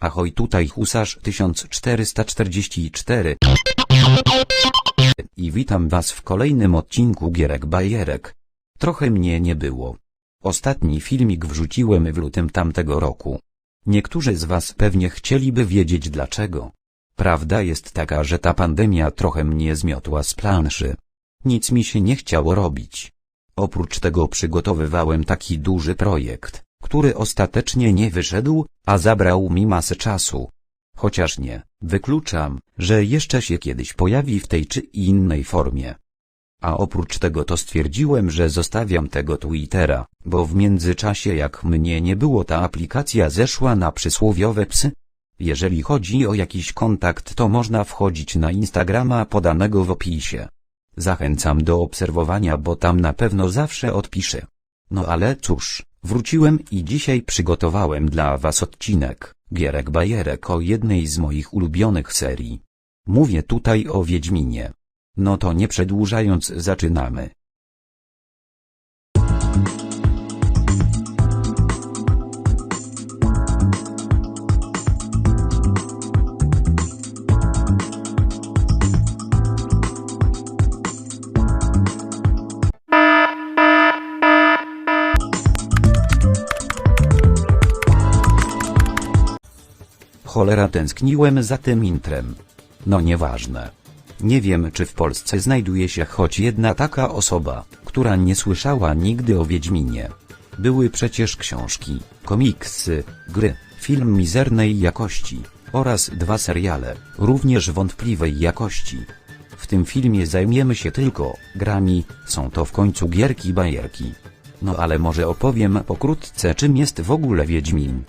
Ahoj tutaj husarz 1444 i witam was w kolejnym odcinku Gierek Bajerek. Trochę mnie nie było. Ostatni filmik wrzuciłem w lutym tamtego roku. Niektórzy z was pewnie chcieliby wiedzieć dlaczego. Prawda jest taka, że ta pandemia trochę mnie zmiotła z planszy. Nic mi się nie chciało robić. Oprócz tego przygotowywałem taki duży projekt, który ostatecznie nie wyszedł, a zabrał mi masę czasu. Chociaż nie, wykluczam, że jeszcze się kiedyś pojawi w tej czy innej formie. A oprócz tego to stwierdziłem, że zostawiam tego Twittera, bo w międzyczasie jak mnie nie było ta aplikacja zeszła na przysłowiowe psy. Jeżeli chodzi o jakiś kontakt to można wchodzić na Instagrama podanego w opisie. Zachęcam do obserwowania, bo tam na pewno zawsze odpiszę. No ale cóż, wróciłem i dzisiaj przygotowałem dla was odcinek, Gierek Bajerek o jednej z moich ulubionych serii. Mówię tutaj o Wiedźminie. No to nie przedłużając zaczynamy. Cholera tęskniłem za tym intrem. No nieważne. Nie wiem czy w Polsce znajduje się choć jedna taka osoba, która nie słyszała nigdy o Wiedźminie. Były przecież książki, komiksy, gry, film mizernej jakości, oraz dwa seriale, również wątpliwej jakości. W tym filmie zajmiemy się tylko grami, są to w końcu gierki bajerki. No ale może opowiem pokrótce czym jest w ogóle Wiedźmin.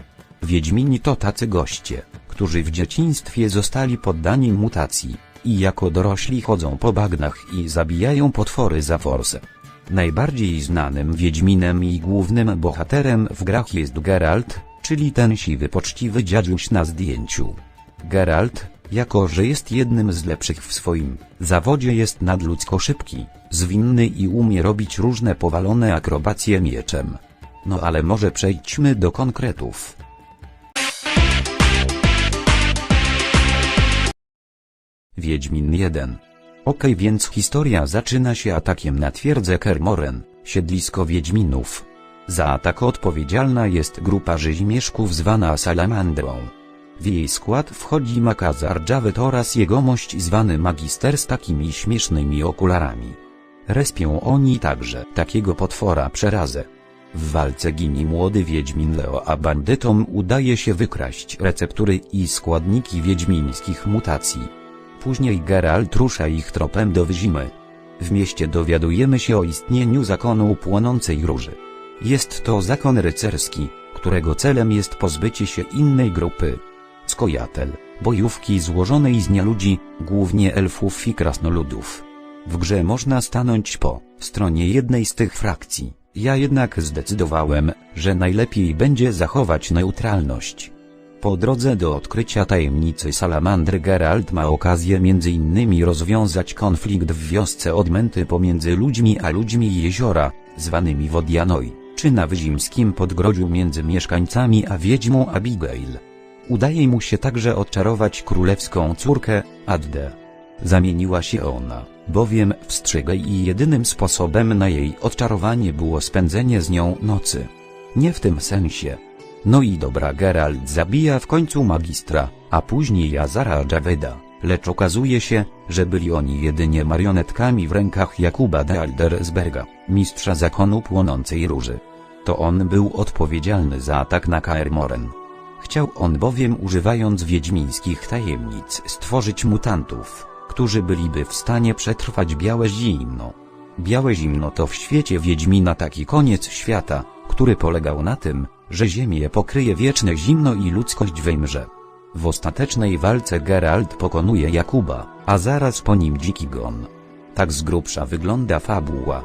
Wiedźmini to tacy goście, którzy w dzieciństwie zostali poddani mutacji i jako dorośli chodzą po bagnach i zabijają potwory za forsę. Najbardziej znanym Wiedźminem i głównym bohaterem w grach jest Geralt, czyli ten siwy poczciwy dziaduś na zdjęciu. Geralt, jako że jest jednym z lepszych w swoim zawodzie jest nadludzko szybki, zwinny i umie robić różne powalone akrobacje mieczem. No ale może przejdźmy do konkretów. Wiedźmin 1. Okej więc historia zaczyna się atakiem na twierdzę Kermoren, siedlisko Wiedźminów. Za atak odpowiedzialna jest grupa rzeźmieszków zwana Salamandrą. W jej skład wchodzi Makazar Javet oraz jegomość zwany Magister z takimi śmiesznymi okularami. Respią oni także takiego potwora przerazę. W walce ginie młody Wiedźmin Leo, a bandytom udaje się wykraść receptury i składniki wiedźmińskich mutacji. Później Geralt rusza ich tropem do Wyzimy. W mieście dowiadujemy się o istnieniu zakonu płonącej róży. Jest to zakon rycerski, którego celem jest pozbycie się innej grupy. Skojatel, bojówki złożonej z nialudzi, głównie elfów i krasnoludów. W grze można stanąć po stronie jednej z tych frakcji. Ja jednak zdecydowałem, że najlepiej będzie zachować neutralność. Po drodze do odkrycia tajemnicy salamandry Geralt ma okazję m.in. rozwiązać konflikt w wiosce odmęty pomiędzy ludźmi a ludźmi jeziora, zwanymi Wodianoi, czy na wyzimskim podgrodziu między mieszkańcami a wiedźmą Abigail. Udaje mu się także odczarować królewską córkę, Addę. Zamieniła się ona, bowiem w strzygę i jedynym sposobem na jej odczarowanie było spędzenie z nią nocy. Nie w tym sensie, no i dobra Geralt zabija w końcu magistra, a później Azara Javeda, lecz okazuje się, że byli oni jedynie marionetkami w rękach Jakuba de Aldersberga, mistrza zakonu płonącej róży. To on był odpowiedzialny za atak na Kaer Moren. Chciał on bowiem używając wiedźmińskich tajemnic stworzyć mutantów, którzy byliby w stanie przetrwać białe zimno. Białe zimno to w świecie Wiedźmina taki koniec świata, który polegał na tym, że ziemię pokryje wieczne zimno i ludzkość wymrze. W ostatecznej walce Geralt pokonuje Jakuba, a zaraz po nim Dziki Gon. Tak z grubsza wygląda fabuła.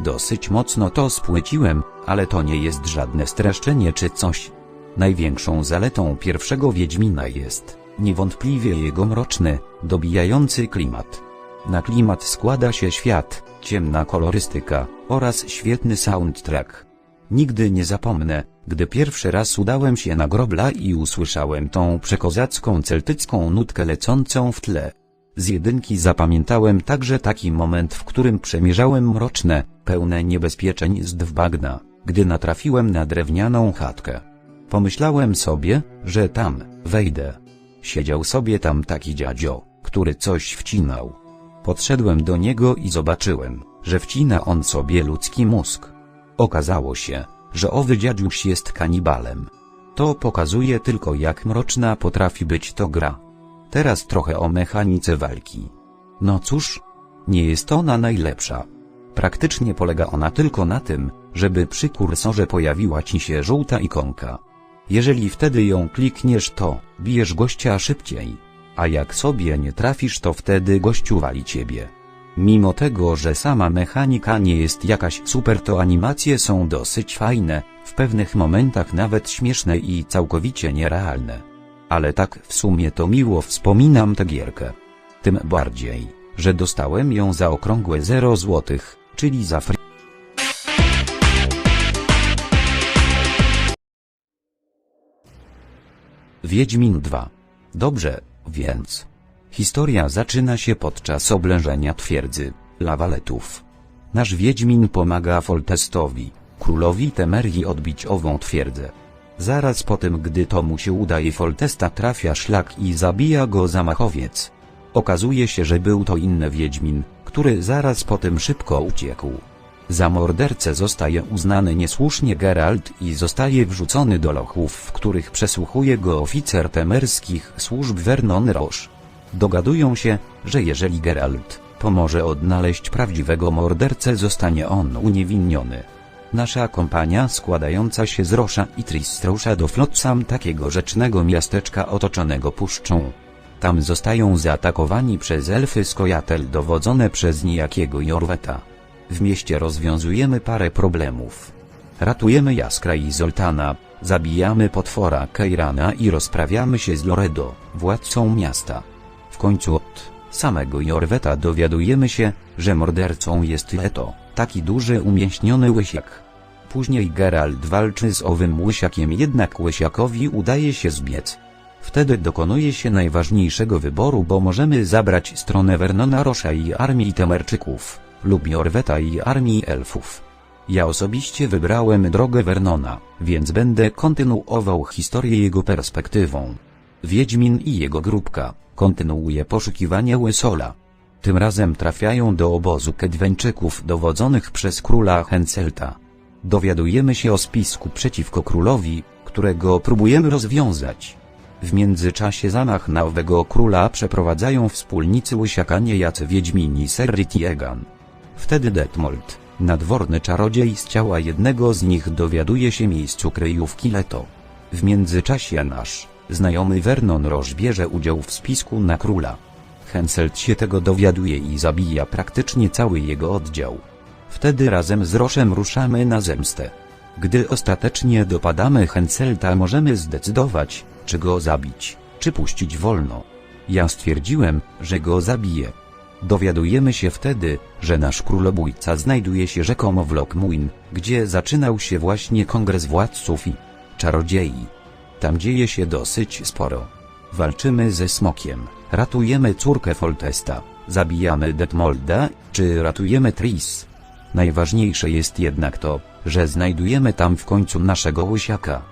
Dosyć mocno to spłyciłem, ale to nie jest żadne streszczenie czy coś. Największą zaletą pierwszego Wiedźmina jest, niewątpliwie jego mroczny, dobijający klimat. Na klimat składa się świat, ciemna kolorystyka, oraz świetny soundtrack. Nigdy nie zapomnę, gdy pierwszy raz udałem się na grobla i usłyszałem tą przekozacką celtycką nutkę lecącą w tle. Z jedynki zapamiętałem także taki moment, w którym przemierzałem mroczne, pełne niebezpieczeństw bagna, gdy natrafiłem na drewnianą chatkę. Pomyślałem sobie, że tam, wejdę. Siedział sobie tam taki dziadzio, który coś wcinał. Podszedłem do niego i zobaczyłem, że wcina on sobie ludzki mózg. Okazało się, że owy dziadziuś jest kanibalem. To pokazuje tylko jak mroczna potrafi być to gra. Teraz trochę o mechanice walki. No cóż, nie jest ona najlepsza. Praktycznie polega ona tylko na tym, żeby przy kursorze pojawiła ci się żółta ikonka. Jeżeli wtedy ją klikniesz to, bijesz gościa szybciej. A jak sobie nie trafisz to wtedy gościu wali ciebie. Mimo tego, że sama mechanika nie jest jakaś super to animacje są dosyć fajne, w pewnych momentach nawet śmieszne i całkowicie nierealne. Ale tak w sumie to miło wspominam tę gierkę. Tym bardziej, że dostałem ją za okrągłe 0 złotych, czyli za free. Wiedźmin 2. Dobrze, więc. Historia zaczyna się podczas oblężenia twierdzy, lawaletów. Nasz Wiedźmin pomaga Foltestowi, królowi Temerii odbić ową twierdzę. Zaraz po tym gdy to mu się udaje Foltesta trafia szlak i zabija go zamachowiec. Okazuje się, że był to inny Wiedźmin, który zaraz po tym szybko uciekł. Za mordercę zostaje uznany niesłusznie Geralt i zostaje wrzucony do lochów, w których przesłuchuje go oficer temerskich służb Vernon Roche. Dogadują się, że jeżeli Geralt pomoże odnaleźć prawdziwego mordercę zostanie on uniewinniony. Nasza kompania składająca się z Rosza i Tris rusza do Flotsam takiego rzecznego miasteczka otoczonego puszczą. Tam zostają zaatakowani przez elfy Skojatel dowodzone przez niejakiego Jorweta. W mieście rozwiązujemy parę problemów. Ratujemy Jaskra i Zoltana, zabijamy potwora Keirana i rozprawiamy się z Loredo, władcą miasta. W końcu od samego Jorweta dowiadujemy się, że mordercą jest Leto, taki duży umięśniony łysiak. Później Geralt walczy z owym łysiakiem jednak łysiakowi udaje się zbiec. Wtedy dokonuje się najważniejszego wyboru bo możemy zabrać stronę Vernona Rosza i armii Temerczyków, lub Jorweta i armii elfów. Ja osobiście wybrałem drogę Vernona, więc będę kontynuował historię jego perspektywą. Wiedźmin i jego grupka kontynuuje poszukiwania Łysola. Tym razem trafiają do obozu Kedweńczyków dowodzonych przez króla Henselta. Dowiadujemy się o spisku przeciwko królowi, którego próbujemy rozwiązać. W międzyczasie zamach na owego króla przeprowadzają wspólnicy łysiaka niejacy Wiedźmini Serrit i Egan. Wtedy Detmold, nadworny czarodziej z ciała jednego z nich dowiaduje się miejscu kryjówki Leto. W międzyczasie nasz, znajomy Vernon Roche bierze udział w spisku na króla. Henselt się tego dowiaduje i zabija praktycznie cały jego oddział. Wtedy razem z Roszem ruszamy na zemstę. Gdy ostatecznie dopadamy Henselta możemy zdecydować, czy go zabić, czy puścić wolno. Ja stwierdziłem, że go zabiję. Dowiadujemy się wtedy, że nasz królobójca znajduje się rzekomo w Lockmuin, gdzie zaczynał się właśnie kongres władców i czarodziei. Tam dzieje się dosyć sporo. Walczymy ze smokiem, ratujemy córkę Foltesta, zabijamy Detmolda, czy ratujemy Tris. Najważniejsze jest jednak to, że znajdujemy tam w końcu naszego łysiaka.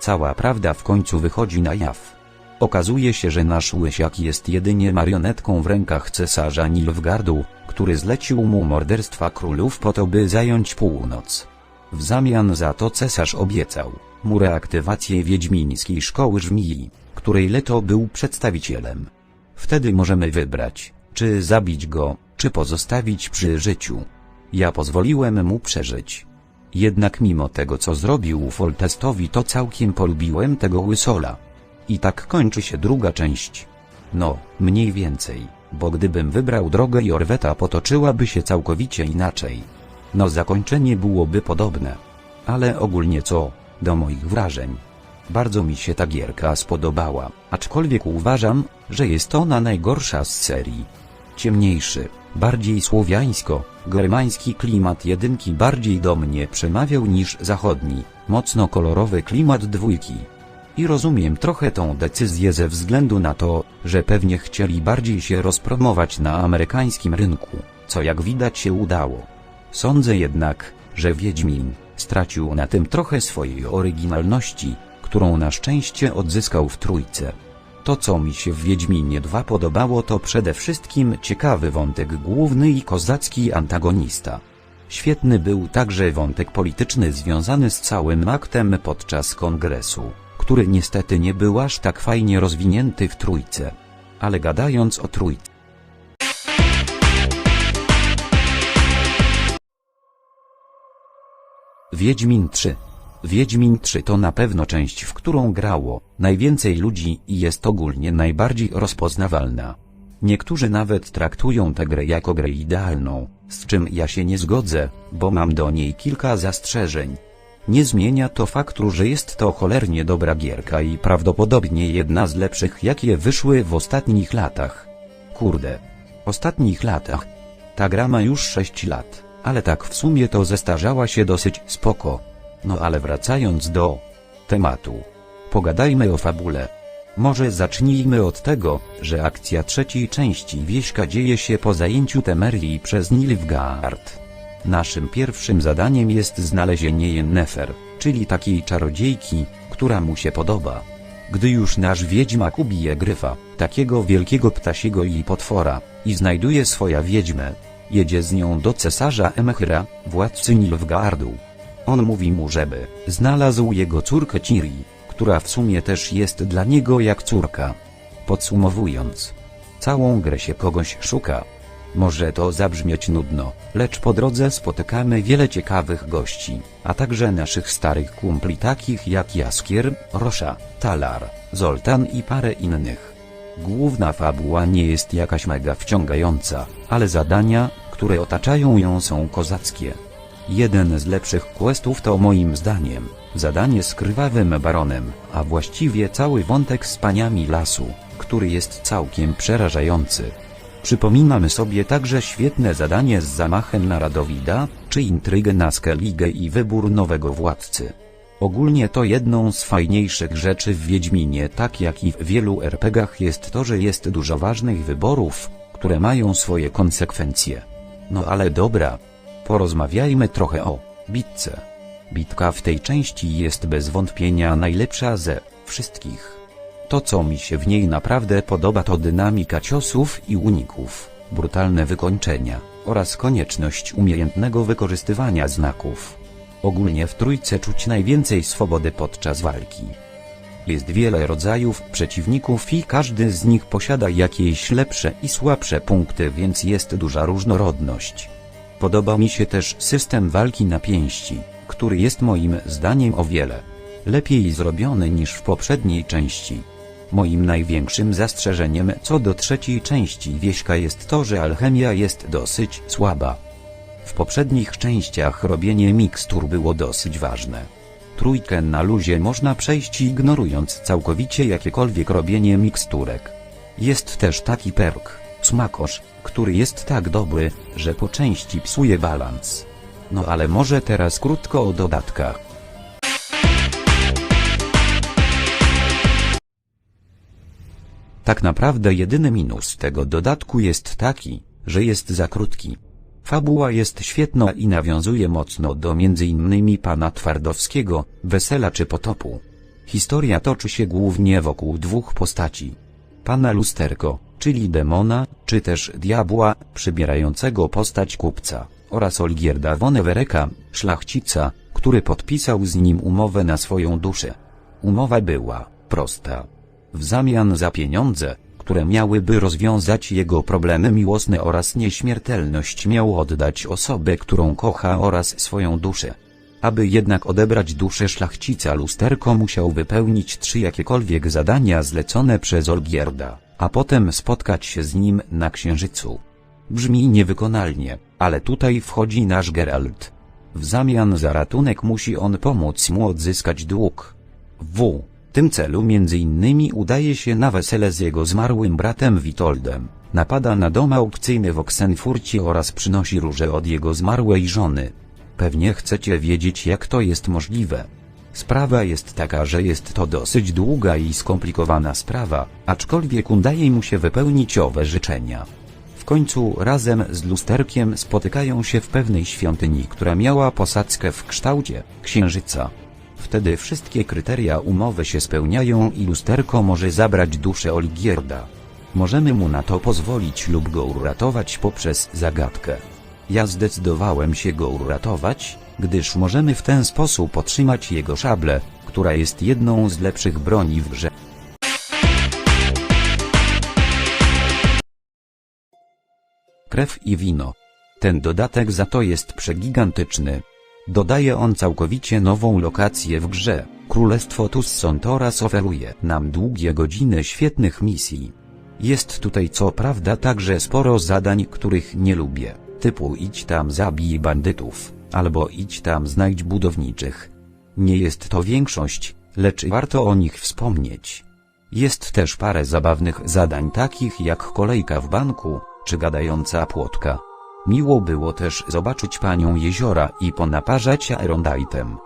Cała prawda w końcu wychodzi na jaw. Okazuje się, że nasz łysiak jest jedynie marionetką w rękach cesarza Nilfgardu, który zlecił mu morderstwa królów po to by zająć północ. W zamian za to cesarz obiecał mu reaktywację wiedźmińskiej szkoły żmii, której Leto był przedstawicielem. Wtedy możemy wybrać, czy zabić go, czy pozostawić przy życiu. Ja pozwoliłem mu przeżyć. Jednak mimo tego co zrobił Foltestowi to całkiem polubiłem tego łysola. I tak kończy się druga część. No, mniej więcej, bo gdybym wybrał drogę Jorweta potoczyłaby się całkowicie inaczej. No zakończenie byłoby podobne. Ale ogólnie co, do moich wrażeń. Bardzo mi się ta gierka spodobała, aczkolwiek uważam, że jest ona najgorsza z serii. Ciemniejszy, bardziej słowiańsko, germański klimat jedynki bardziej do mnie przemawiał niż zachodni, mocno kolorowy klimat dwójki. I rozumiem trochę tą decyzję ze względu na to, że pewnie chcieli bardziej się rozpromować na amerykańskim rynku, co jak widać się udało. Sądzę jednak, że Wiedźmin stracił na tym trochę swojej oryginalności, którą na szczęście odzyskał w trójce. To co mi się w Wiedźminie 2 podobało to przede wszystkim ciekawy wątek główny i kozacki antagonista. Świetny był także wątek polityczny związany z całym aktem podczas kongresu, który niestety nie był aż tak fajnie rozwinięty w trójce. Ale gadając o trójce. Wiedźmin 3 Wiedźmin 3 to na pewno część, w którą grało najwięcej ludzi i jest ogólnie najbardziej rozpoznawalna. Niektórzy nawet traktują tę grę jako grę idealną, z czym ja się nie zgodzę, bo mam do niej kilka zastrzeżeń. Nie zmienia to faktu, że jest to cholernie dobra gierka i prawdopodobnie jedna z lepszych jakie wyszły w ostatnich latach. Kurde. Ostatnich latach. Ta gra ma już 6 lat, ale tak w sumie to zestarzała się dosyć spoko. No ale wracając do tematu. Pogadajmy o fabule. Może zacznijmy od tego, że akcja trzeciej części Wieśka dzieje się po zajęciu Temerii przez Nilfgaard. Naszym pierwszym zadaniem jest znalezienie Yennefer, czyli takiej czarodziejki, która mu się podoba. Gdy już nasz wiedźmak ubije gryfa, takiego wielkiego ptasiego i potwora, i znajduje swoja wiedźmę, jedzie z nią do cesarza Emechyra, władcy Nilfgaardu. On mówi mu, żeby znalazł jego córkę Ciri, która w sumie też jest dla niego jak córka. Podsumowując, całą grę się kogoś szuka. Może to zabrzmieć nudno, lecz po drodze spotykamy wiele ciekawych gości, a także naszych starych kumpli takich jak Jaskier, Rosza, Talar, Zoltan i parę innych. Główna fabuła nie jest jakaś mega wciągająca, ale zadania, które otaczają ją są kozackie. Jeden z lepszych questów to moim zdaniem zadanie z krwawym baronem, a właściwie cały wątek z paniami lasu, który jest całkiem przerażający. Przypominamy sobie także świetne zadanie z zamachem na Radowida, czy intrygę na Skellige i wybór nowego władcy. Ogólnie to jedną z fajniejszych rzeczy w Wiedźminie, tak jak i w wielu RPGach jest to, że jest dużo ważnych wyborów, które mają swoje konsekwencje. No ale dobra, porozmawiajmy trochę o bitce. Bitka w tej części jest bez wątpienia najlepsza ze wszystkich. To co mi się w niej naprawdę podoba to dynamika ciosów i uników, brutalne wykończenia, oraz konieczność umiejętnego wykorzystywania znaków. Ogólnie w trójce czuć najwięcej swobody podczas walki. Jest wiele rodzajów przeciwników i każdy z nich posiada jakieś lepsze i słabsze punkty więc jest duża różnorodność. Podoba mi się też system walki na pięści, który jest moim zdaniem o wiele lepiej zrobiony niż w poprzedniej części. Moim największym zastrzeżeniem co do trzeciej części wieśka jest to, że alchemia jest dosyć słaba. W poprzednich częściach robienie mikstur było dosyć ważne. Trójkę na luzie można przejść ignorując całkowicie jakiekolwiek robienie miksturek. Jest też taki perk, smakosz, który jest tak dobry, że po części psuje balans. No ale może teraz krótko o dodatkach. Tak naprawdę jedyny minus tego dodatku jest taki, że jest za krótki. Fabuła jest świetna i nawiązuje mocno do m.in. pana Twardowskiego, Wesela czy Potopu. Historia toczy się głównie wokół dwóch postaci. Pana Lusterko, czyli demona, czy też diabła, przybierającego postać kupca, oraz Olgierda von Evereka, szlachcica, który podpisał z nim umowę na swoją duszę. Umowa była prosta. W zamian za pieniądze, które miałyby rozwiązać jego problemy miłosne oraz nieśmiertelność miał oddać osobę, którą kocha oraz swoją duszę. Aby jednak odebrać duszę szlachcica lusterko musiał wypełnić trzy jakiekolwiek zadania zlecone przez Olgierda, a potem spotkać się z nim na księżycu. Brzmi niewykonalnie, ale tutaj wchodzi nasz Geralt. W zamian za ratunek musi on pomóc mu odzyskać dług. W. tym celu między innymi udaje się na wesele z jego zmarłym bratem Witoldem, napada na dom aukcyjny w Oksenfurcie oraz przynosi róże od jego zmarłej żony. Pewnie chcecie wiedzieć jak to jest możliwe. Sprawa jest taka, że jest to dosyć długa i skomplikowana sprawa, aczkolwiek udaje mu się wypełnić owe życzenia. W końcu razem z lusterkiem spotykają się w pewnej świątyni, która miała posadzkę w kształcie księżyca. Wtedy wszystkie kryteria umowy się spełniają i lusterko może zabrać duszę Oligierda. Możemy mu na to pozwolić lub go uratować poprzez zagadkę. Ja zdecydowałem się go uratować, gdyż możemy w ten sposób otrzymać jego szablę, która jest jedną z lepszych broni w grze. Krew i wino. Ten dodatek za to jest przegigantyczny. Dodaje on całkowicie nową lokację w grze. Królestwo Tusson oraz oferuje nam długie godziny świetnych misji. Jest tutaj co prawda także sporo zadań, których nie lubię, typu idź tam zabij bandytów, albo idź tam znajdź budowniczych. Nie jest to większość, lecz warto o nich wspomnieć. Jest też parę zabawnych zadań takich jak kolejka w banku, czy gadająca płotka. Miło było też zobaczyć panią jeziora i ponaparzać Aeronditem.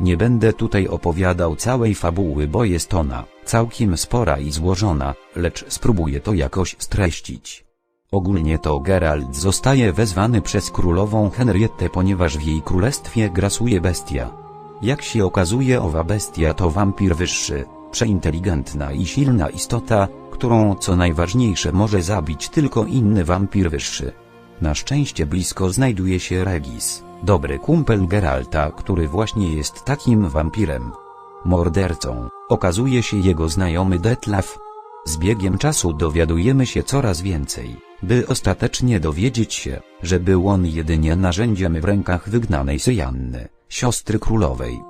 Nie będę tutaj opowiadał całej fabuły, bo jest ona całkiem spora i złożona, lecz spróbuję to jakoś streścić. Ogólnie to Geralt zostaje wezwany przez królową Henrietę, ponieważ w jej królestwie grasuje bestia. Jak się okazuje owa bestia to wampir wyższy, przeinteligentna i silna istota, którą co najważniejsze może zabić tylko inny wampir wyższy. Na szczęście blisko znajduje się Regis, dobry kumpel Geralta, który właśnie jest takim wampirem. Mordercą okazuje się jego znajomy Detlaf. Z biegiem czasu dowiadujemy się coraz więcej, by ostatecznie dowiedzieć się, że był on jedynie narzędziem w rękach wygnanej Syjanny, siostry królowej.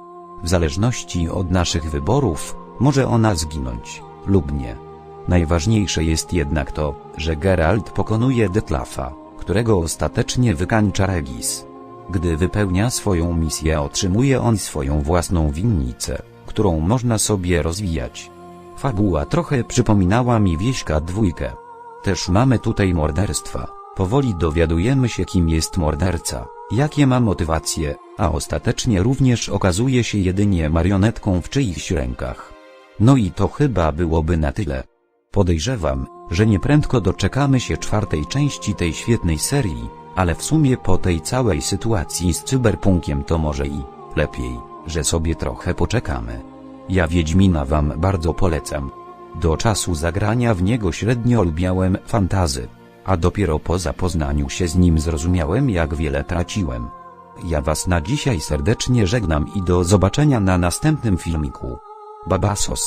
W zależności od naszych wyborów, może ona zginąć, lub nie. Najważniejsze jest jednak to, że Geralt pokonuje Detlafa, którego ostatecznie wykańcza Regis. Gdy wypełnia swoją misję otrzymuje on swoją własną winnicę, którą można sobie rozwijać. Fabuła trochę przypominała mi Wieśka dwójkę. Też mamy tutaj morderstwa. Powoli dowiadujemy się kim jest morderca, jakie ma motywacje, a ostatecznie również okazuje się jedynie marionetką w czyichś rękach. No i to chyba byłoby na tyle. Podejrzewam, że nieprędko doczekamy się czwartej części tej świetnej serii, ale w sumie po tej całej sytuacji z cyberpunkiem to może i lepiej, że sobie trochę poczekamy. Ja Wiedźmina wam bardzo polecam. Do czasu zagrania w niego średnio lubiałem fantazy, a dopiero po zapoznaniu się z nim zrozumiałem jak wiele traciłem. Ja was na dzisiaj serdecznie żegnam i do zobaczenia na następnym filmiku. Babasos